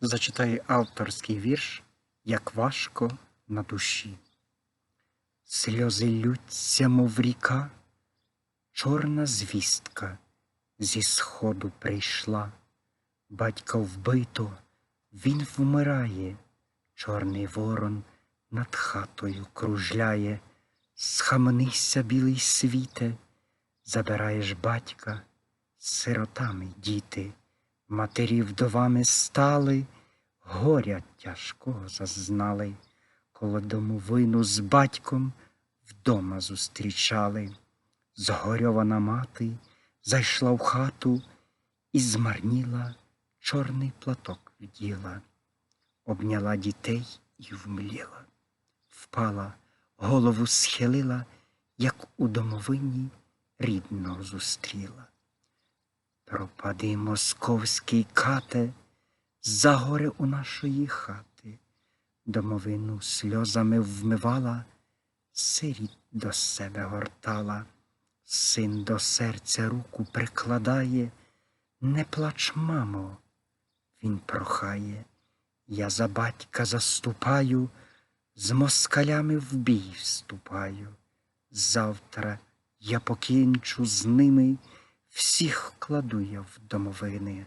зачитає авторський вірш Як важко на душі. Сльози лються, мов ріка, чорна звістка зі сходу прийшла. Батька вбито, він вмирає, чорний ворон над хатою кружляє. Схаменися, білий світе, забираєш батька, сиротами діти, матері вдовами стали, горя тяжкого зазнали, коло домовину з батьком вдома зустрічали. Згорьована мати зайшла в хату і змарніла, чорний платок вділа, обняла дітей і вмліла, впала, голову схилила, як у домовині рідного зустріла. Пропади московський кате, за горе у нашої хати, домовину сльозами вмивала, сиріт до себе гортала, син до серця руку прикладає, не плач, мамо, він прохає, я за батька заступаю, з москалями в бій вступаю. Завтра я покінчу з ними, всіх кладу я в домовини.